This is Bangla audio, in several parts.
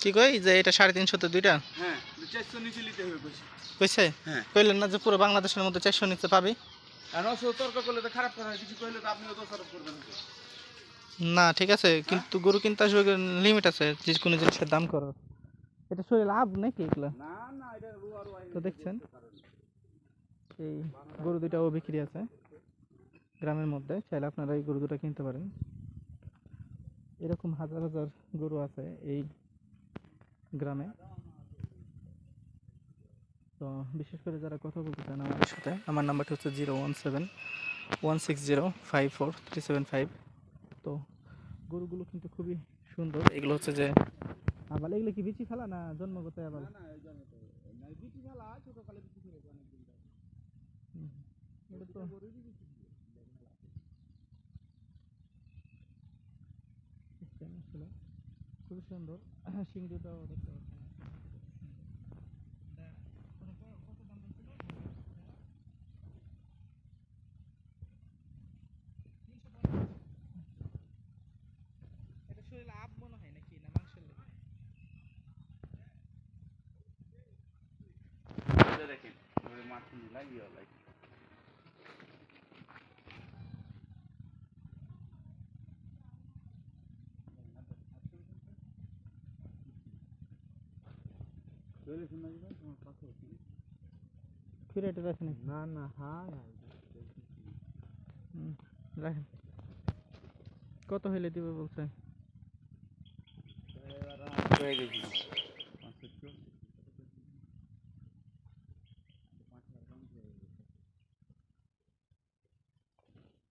কি কই? যে এটা সাড়ে তিনশোতে দুইটা? হ্যাঁ কইছে। হ্যাঁ। কইলেন না যে পুরো বাংলাদেশের মধ্যে চারশো নিচে পাবি? আর অসহ তর্ক করলে তো খারাপ কথা হয়। কিছু কইলে তো আপনিও তো খারাপ করবেন না। না ঠিক আছে কিন্তু গরু কিনতে আসবে লিমিট আছে যে কোনো জিনিসের দাম করার এটা শরীর লাভ নাকি এগুলো? না না এটা রুয়া রুয়া তো দেখছেন? এই গরু দুটাও বিক্রি আছে। গ্রামের মধ্যে চাইলে আপনারা এই গরু দুটো কিনতে পারেন। এরকম হাজার হাজার গরু আছে এই গ্রামে। তো বিশেষ করে যারা কথা বলতে চান আমাদের সাথে আমার নাম্বারটা হচ্ছে zero one seven one six zero five four three seven five. তো গরুগুলো কিন্তু খুবই সুন্দর। এগুলো হচ্ছে যে আবার এগুলো কি বিচি ফেলা না জন্মগত আবার না এই জন্য তো না বিটি ফেলা ছোটকালে বিটি ফেলে অনেক দিন ধরে। হুম। এটা তো সিস্টেম আসলে খুবই সুন্দর। সিং দুটাও দেখতে পাচ্ছেন এটা শরীরে আপ মনে হয় নাকি না মাংসের দেখেন মাটি লাগিয়ে লাগে চলে শুনে যাবেন তোমার পাশে ফিরে না। না হ্যাঁ কত হইলে দিবে বলছে? হয়ে গেছি।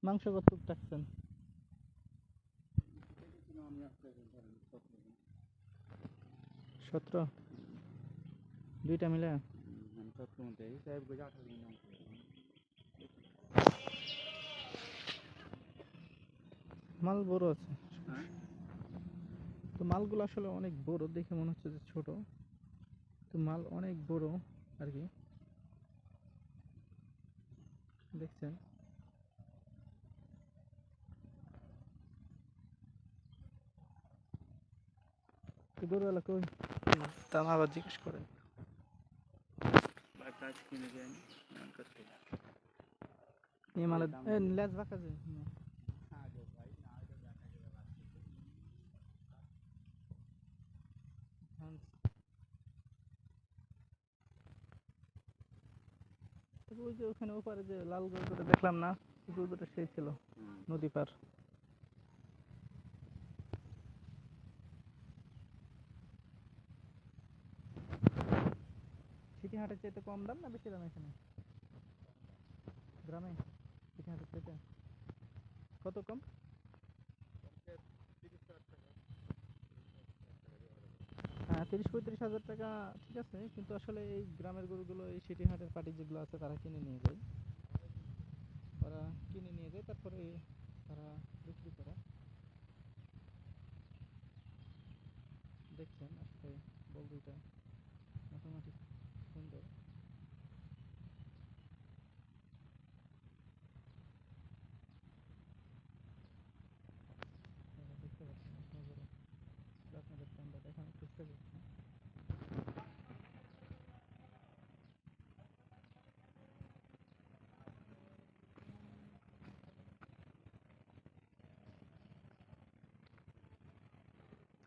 মাংস কত টাকছেন? সতেরো? দুইটা মিলে? মাল বড় আছে তো মালগুলো আসলে অনেক বড় দেখে মনে হচ্ছে যে ছোট। তো মাল অনেক বড় আর কি। দেখছেন? তো গরুওয়ালা কই? দাম আবার জিজ্ঞেস করেন। ওই যে ওখানে ওপারে যে লাল গরুটা দেখলাম না গরুটা সেই ছিল নদী পার। সিটি হাটের চাইতে কম দাম না বেশি দাম এখানে? গ্রামে সিটি হাটের চাইতে? কত কম? হ্যাঁ তিরিশ পঁয়ত্রিশ হাজার টাকা ঠিক আছে, কিন্তু আসলে এই গ্রামের গরুগুলো, এই সিটি হাটের পার্টি যেগুলো আছে, তারা কিনে নিয়ে যায়। ওরা কিনে নিয়ে যায়, তারপরে তারা বিক্রি করে। দেখছেন, আসলে বলদুটা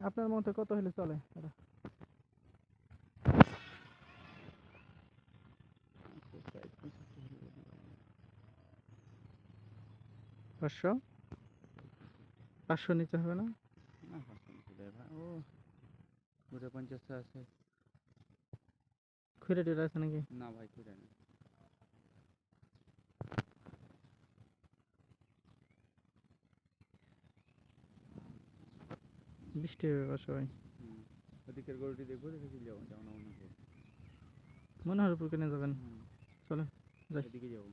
আপনার মতে কত হলে চলে? পাঁচশো? পাঁচশো নিচে হবে না? ও পুরো পঞ্চাশ আছে। খুঁড়ে টুরে আছে নাকি? না ভাই করে না বৃষ্টি হবে ভাই ওদিকের গরুটি দেখব দেখে চলে যাব যাও না মনে হয় উপর কিনে যাবেন। চলো যাই। এদিকে যাব।